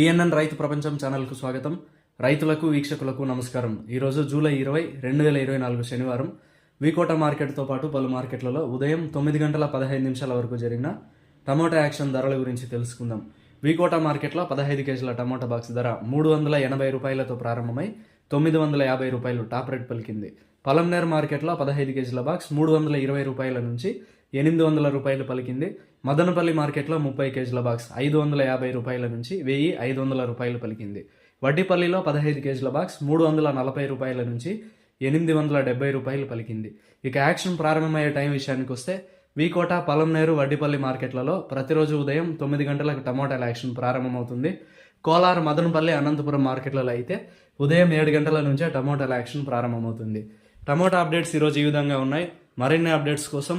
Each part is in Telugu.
పిఎన్ఎన్ రైతు ప్రపంచం ఛానల్కు స్వాగతం. రైతులకు వీక్షకులకు నమస్కారం. ఈరోజు జూలై ఇరవై రెండు వేల ఇరవై నాలుగు శనివారం. వికోట మార్కెట్తో పాటు పలు మార్కెట్లలో ఉదయం తొమ్మిది గంటల పదహైదు నిమిషాల వరకు జరిగిన టమోటా యాక్షన్ ధరల గురించి తెలుసుకుందాం. వికోట మార్కెట్లో పదహైదు కేజీల టమోటా బాక్స్ ధర మూడు వందల ఎనభై రూపాయలతో ప్రారంభమై తొమ్మిది వందల యాభై రూపాయలు టాప్ రేట్ పలికింది. పలంనేర్ మార్కెట్లో పదహైదు కేజీల బాక్స్ మూడు వందల ఇరవై రూపాయల నుంచి ఎనిమిది వందల రూపాయలు పలికింది. మదనపల్లి మార్కెట్లో ముప్పై కేజీల బాక్స్ ఐదు వందల యాభై రూపాయల నుంచి వెయ్యి ఐదు వందల రూపాయలు పలికింది. వడ్డీపల్లిలో పదహైదు కేజీల బాక్స్ మూడు వందల నలభై రూపాయల నుంచి ఎనిమిది వందల డెబ్బై రూపాయలు పలికింది. ఇక యాక్షన్ ప్రారంభమయ్యే టైం విషయానికి వస్తే వీకోట పలంనేరు వడ్డీపల్లి మార్కెట్లలో ప్రతిరోజు ఉదయం తొమ్మిది గంటలకు టమోటాల యాక్షన్ ప్రారంభమవుతుంది. కోలార్ మదనపల్లి అనంతపురం మార్కెట్లలో అయితే ఉదయం ఏడు గంటల నుంచే టమోటాల యాక్షన్ ప్రారంభమవుతుంది. టమోటా అప్డేట్స్ ఈరోజు ఈ విధంగా ఉన్నాయి. మరిన్ని అప్డేట్స్ కోసం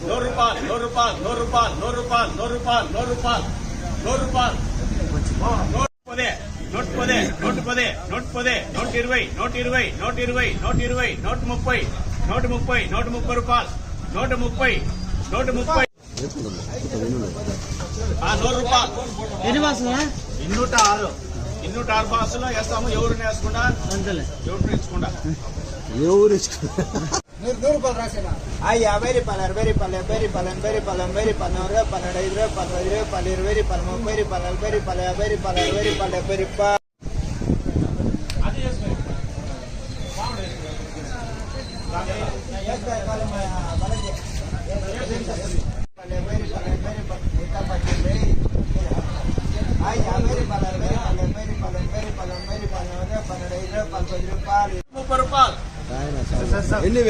నూరు రూపాయలు నూరు రూపాయలు నూరు రూపాయలు నూరు రూపాయలు నూరు రూపాయలు నూరు రూపాయలు నూరు రూపాయలు నూట పదే నూట పదే నూట పదే నూట పదే నూట ఇరవై నూట ఇరవై నూట ఇరవై నూట ఇరవై నూట ముప్పై నూట ముప్పై నూట ముప్పై రూపాయలు నూట ముప్పై నూట ముప్పై ఆ నూరు రూపాయలు ఎన్ని బాసులా ఇన్నూట ఆరు. ఇన్నూట ఆరు బాసులో వేస్తాము ఎవరిని వేసుకుండా అంతలే ఎవరిని వేసుకుండా ఎవరు ఆ యాభై రూపాయలు అరవై రూపాయలు డెబ్బై రూపాయలు ఎనభై రూపాయలు ఎనభై రూపాయలు నూరు పన్నెండు ఐదు రూపాయలు పది రూపాయలు ఇరవై రూపాయలు ముప్పై రూపాయలు నలభై రూపాయలు యాభై రూపాయలు అరవై రూపాయలు డెబ్బై రూపాయలు డెబ్బై ఎన్ని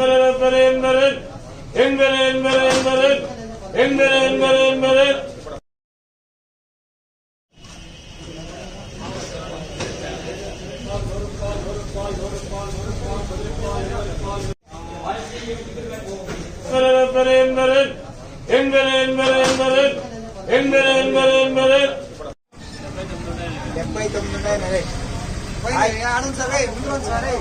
వేరే ఎన్ వేరే ఎన్ వేరే ఎన్ వేరే ఎన్ వేరే పది రూపాయలు ముప్పై రూపాయలు ఎన్నివే ఆ? ఎన్ని యాభై అరవై యాభై అరవై డెబ్బై తొమ్మిది ఉన్నాయి ఆనంద్ సరే ముందు సరే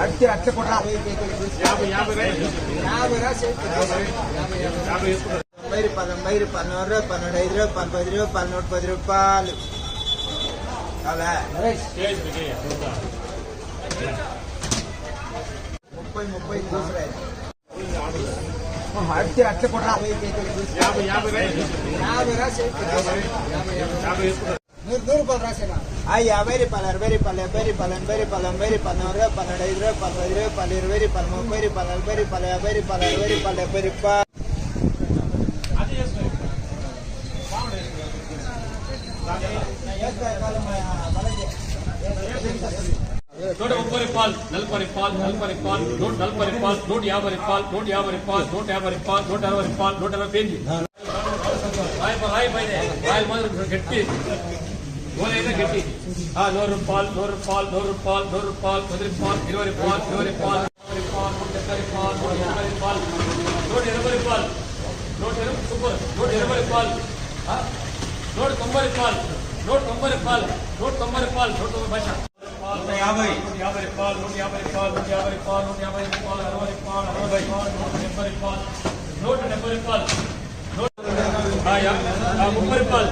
అట్టి అట్ల కూడా తొంభై రూపాయలు తొంభై రూపాయలు నూరు రూపాయలు పన్నెండు ఐదు రూపాయలు పది రూపాయలు నూట పది రూపాయలు. ముప్పై ముప్పై దూసరా అట్టి కూడా యాభై యాభై యాభై అయ్యా వేరి పల్లెరు వేరి పల్లె వేరి పల్లెను వేరి పల్లెం వేరి పన్నెండు ఇరవై పన్నెండు ఇరవై పన్నెండు ఇరవై పల్లె ఇరవై పల్లె ముప్పై పల్లెలు వేరి పల్లె వేరి పల్లె వేరి పల్లె వేరి నూట ముప్పై పాల్ నలభై పాల్ నలభై పాల్ నూట నలభై పాల్ నూట యాభై పాల్ నూట యాభై పాల్ నూట యాభై పాల్ నూట అరవై పాల్ నూట అరవై పేజీ రాయల్ రాయల్ గట్టి నూరు రూపాయలు నూరు రూపాయలు నూరు రూపాయలు నూరు రూపాయలు పది రూపాయలు ఇరవై రూపాయలు ఇరవై రూపాయలు ముప్పై రూపాయలు నూట డెబ్బై రూపాయలు నూట ఎనభై రూపాయలు నూట ఎనభై రూపాయలు నూట ఇరవై సూపర్ నూట ఇరవై రూపాయలు ఆ? నూట తొంభై రూపాయలు నూట తొంభై రూపాయలు నూట తొంభై రూపాయలు నూట తొంభై భాష నూట యాభై నూట యాభై రూపాయలు నూట యాభై రూపాయలు నూట యాభై రూపాయలు నూట యాభై రూపాయలు అరవై రూపాయలు అరవై రూపాయలు నూట డెబ్బై రూపాయలు నూట డెబ్బై రూపాయలు నూట ఆ, యా- ఆ, ముప్పై రూపాయలు